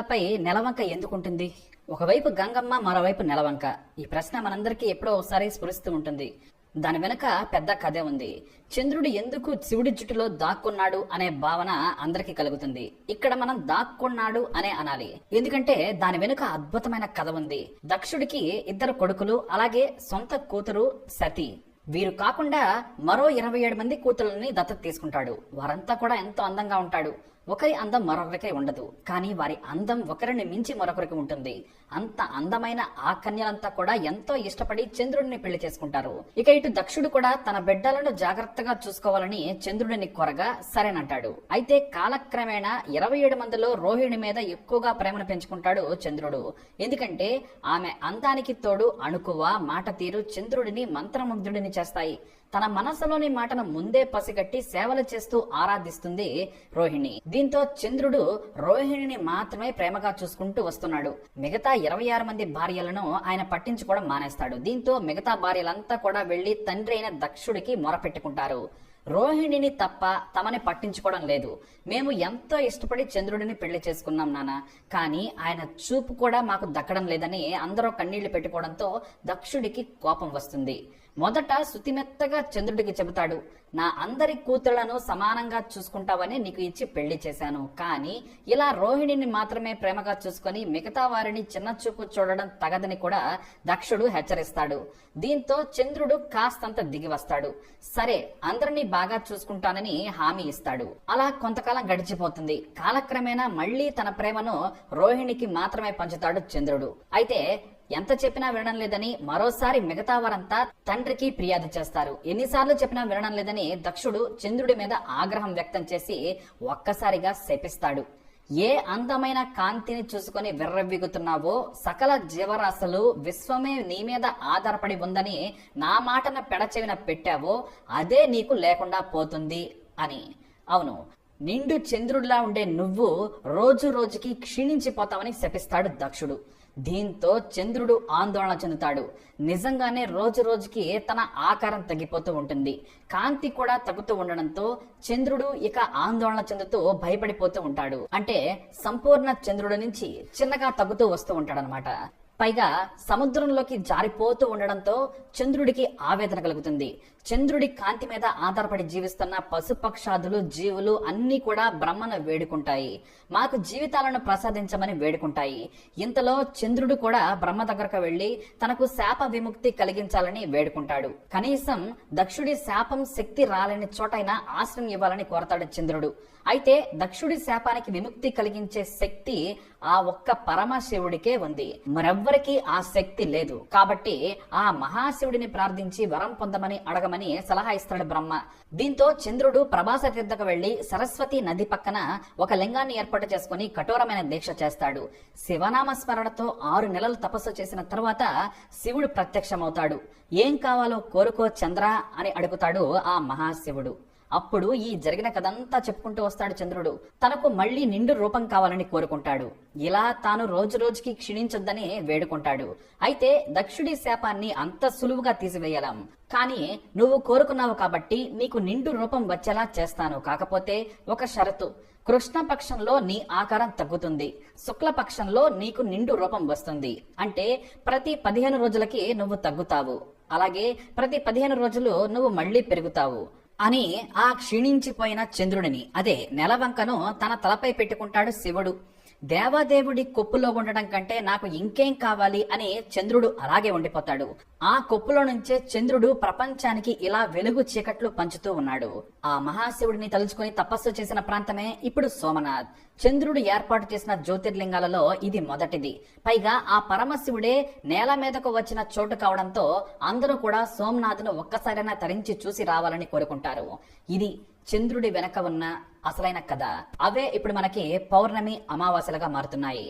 పై నెలవంక ఎందుకుంటుంది? ఒకవైపు గంగమ్మ మరోవైపు నెలవంక. ఈ ప్రశ్న మనందరికీ ఎప్పుడో ఒకసారి స్ఫురిస్తూ ఉంటుంది. దాని వెనుక పెద్ద కథే ఉంది. చంద్రుడు ఎందుకు శివుడి జుట్టులో దాక్కున్నాడు అనే భావన అందరికీ కలుగుతుంది. ఇక్కడ మనం దాక్కున్నాడు అనే అనాలి. ఎందుకంటే దాని వెనుక అద్భుతమైన కథ ఉంది. దక్షుడికి ఇద్దరు కొడుకులు అలాగే సొంత కూతురు సతి. వీరు కాకుండా మరో ఇరవై ఏడు మంది కూతుళ్ళని దత్తత తీసుకుంటాడు. వారంతా కూడా ఎంతో అందంగా ఉంటాడు. ఒకరి అందం మరొకరికి ఉండదు. కానీ వారి అందం ఒకరిని మించి మరొకరికి ఉంటుంది. అంత అందమైన ఆ కన్యలంతా కూడా ఎంతో ఇష్టపడి చంద్రుడిని పెళ్ళి చేసుకుంటారు. ఇక ఇటు దక్షుడు కూడా తన బిడ్డలను జాగ్రత్తగా చూసుకోవాలని చంద్రుడిని కొరగా సరేనంటాడు. అయితే కాలక్రమేణా ఇరవై ఏడు మందిలో రోహిణి మీద ఎక్కువగా ప్రేమను పెంచుకుంటాడు చంద్రుడు. ఎందుకంటే ఆమె అందానికి తోడు అణుకువ మాట తీరు చంద్రుడిని మంత్రముగ్ధుడిని చేస్తాయి. తన మనసులోని మాటను ముందే పసిగట్టి సేవలు చేస్తూ ఆరాధిస్తుంది రోహిణి. దీంతో చంద్రుడు రోహిణిని మాత్రమే ప్రేమగా చూసుకుంటూ వస్తున్నాడు. మిగతా ఇరవై ఆరు మంది భార్యలను ఆయన పట్టించుకోవడం మానేస్తాడు. దీంతో మిగతా భార్యలంతా కూడా వెళ్ళి తండ్రి అయిన దక్షుడికి మొరపెట్టుకుంటారు. రోహిణిని తప్ప తమని పట్టించుకోవడం లేదు. మేము ఎంతో ఇష్టపడి చంద్రుడిని పెళ్ళి చేసుకున్నాం నాన్న కానీ ఆయన చూపు కూడా మాకు దక్కడం లేదని అందరూ కన్నీళ్ళు పెట్టుకోవడంతో దక్షుడికి కోపం వస్తుంది. మొదట శుతిమెత్తగా చంద్రుడికి చెబుతాడు నా అందరి కూతుళ్ళను సమానంగా చూసుకుంటావని నీకు ఇచ్చి పెళ్ళి చేశాను. కానీ ఇలా రోహిణిని మాత్రమే ప్రేమగా చూసుకొని మిగతా వారిని చిన్న చూపు చూడడం తగదని కూడా దక్షుడు హెచ్చరిస్తాడు. దీంతో చంద్రుడు కాస్తంత దిగి వస్తాడు. సరే అందరినీ బాగా చూసుకుంటానని హామీ ఇస్తాడు. అలా కొంతకాలం గడిచిపోతుంది. కాలక్రమేణా మళ్ళీ తన ప్రేమను రోహిణికి మాత్రమే పంచుతాడు చంద్రుడు. అయితే ఎంత చెప్పినా వినడం లేదని మరోసారి మిగతా వారంతా తండ్రికి ఫిర్యాదు చేస్తారు. ఎన్నిసార్లు చెప్పినా వినడం లేదని దక్షుడు చంద్రుడి మీద ఆగ్రహం వ్యక్తం చేసి ఒక్కసారిగా శపిస్తాడు. ఏ అందమైన కాంతిని చూసుకొని విర్రవిగుతున్నావో సకల జీవరాశులు విశ్వమే నీ మీద ఆధారపడి ఉందని నా మాటన పెడచెవిన పెట్టావో అదే నీకు లేకుండా పోతుంది అని. అవును నిండు చంద్రుడిలా ఉండే నువ్వు రోజు రోజుకి క్షీణించిపోతావని శపిస్తాడు దక్షుడు. దీంతో చంద్రుడు ఆందోళన చెందుతాడు. నిజంగానే రోజు రోజుకి తన ఆకారం తగ్గిపోతూ ఉంటుంది. కాంతి కూడా తగ్గుతూ ఉండడంతో చంద్రుడు ఇక ఆందోళన చెందుతూ భయపడిపోతూ ఉంటాడు. అంటే సంపూర్ణ చంద్రుడి నుంచి చిన్నగా తగ్గుతూ వస్తూ ఉంటాడనమాట పైగా సముద్రంలోకి జారిపోతూ ఉండడంతో చంద్రుడికి ఆవేదన కలుగుతుంది. చంద్రుడి కాంతి మీద ఆధారపడి జీవిస్తున్న పశుపక్షాదులు జీవులు అన్ని కూడా బ్రహ్మను వేడుకుంటాయి. మాకు జీవితాలను ప్రసాదించమని వేడుకుంటాయి. ఇంతలో చంద్రుడు కూడా బ్రహ్మ దగ్గరకు వెళ్ళి తనకు శాప విముక్తి కలిగించాలని వేడుకుంటాడు. కనీసం దక్షుడి శాపం శక్తి రాలేని చోటైనా ఆశ్రయం ఇవ్వాలని కోరతాడు చంద్రుడు. అయితే దక్షుడి శాపానికి విముక్తి కలిగించే శక్తి ఆ ఒక్క పరమశివుడికే ఉంది. మరెవ్వ మరెవ్వరికి ఆ శక్తి లేదు. కాబట్టి ఆ మహాశివుడిని ప్రార్థించి వరం పొందమని అడగమని సలహా ఇస్తాడు బ్రహ్మ. దీంతో చంద్రుడు ప్రభాస తీర్థకు వెళ్ళి సరస్వతి నది పక్కన ఒక లింగాన్ని ఏర్పాటు చేసుకుని కఠోరమైన దీక్ష చేస్తాడు. శివనామ స్మరణతో ఆరు నెలలు తపస్సు చేసిన తర్వాత శివుడు ప్రత్యక్షమవుతాడు. ఏం కావాలో కోరుకో చంద్ర అని అడుగుతాడు ఆ మహాశివుడు. అప్పుడు ఈ జరిగిన కథంతా చెప్పుకుంటూ వస్తాడు చంద్రుడు. తనకు మళ్ళీ నిండు రూపం కావాలని కోరుకుంటాడు. ఇలా తాను రోజు రోజుకి క్షీణించొద్దని వేడుకుంటాడు. అయితే దక్షుడి శాపాన్ని అంత సులువుగా తీసివేయలేం. కానీ నువ్వు కోరుకున్నావు కాబట్టి నీకు నిండు రూపం వచ్చేలా చేస్తాను. కాకపోతే ఒక షరతు. కృష్ణ పక్షంలో నీ ఆకారం తగ్గుతుంది. శుక్లపక్షంలో నీకు నిండు రూపం వస్తుంది. అంటే ప్రతి పదిహేను రోజులకి నువ్వు తగ్గుతావు. అలాగే ప్రతి పదిహేను రోజులు నువ్వు మళ్ళీ పెరుగుతావు. అని ఆ క్షీణించిపోయిన చంద్రుడిని. అదే నెలవంకను తన తలపై పెట్టుకుంటాడు శివుడు. దేవాదేవుడి కొప్పులో ఉండడం కంటే నాకు ఇంకేం కావాలి అని చంద్రుడు అలాగే ఉండిపోతాడు. ఆ కొప్పులో నుంచే చంద్రుడు ప్రపంచానికి ఇలా వెలుగు చీకట్లు పంచుతూ ఉన్నాడు. ఆ మహాశివుడిని తలుచుకుని తపస్సు చేసిన ప్రాంతమే ఇప్పుడు సోమనాథ్. చంద్రుడు ఏర్పాటు చేసిన జ్యోతిర్లింగాలలో ఇది మొదటిది. పైగా ఆ పరమశివుడే నేల మీదకు వచ్చిన చోటు కావడంతో అందరూ కూడా సోమనాథ్ను ఒక్కసారైనా తరించి చూసి రావాలని కోరుకుంటారు. ఇది చంద్రుడి వెనక ఉన్న అసలైన కథ. అవే ఇప్పుడు మనకి పౌర్ణమి అమావాస్యలుగా మారుతున్నాయి.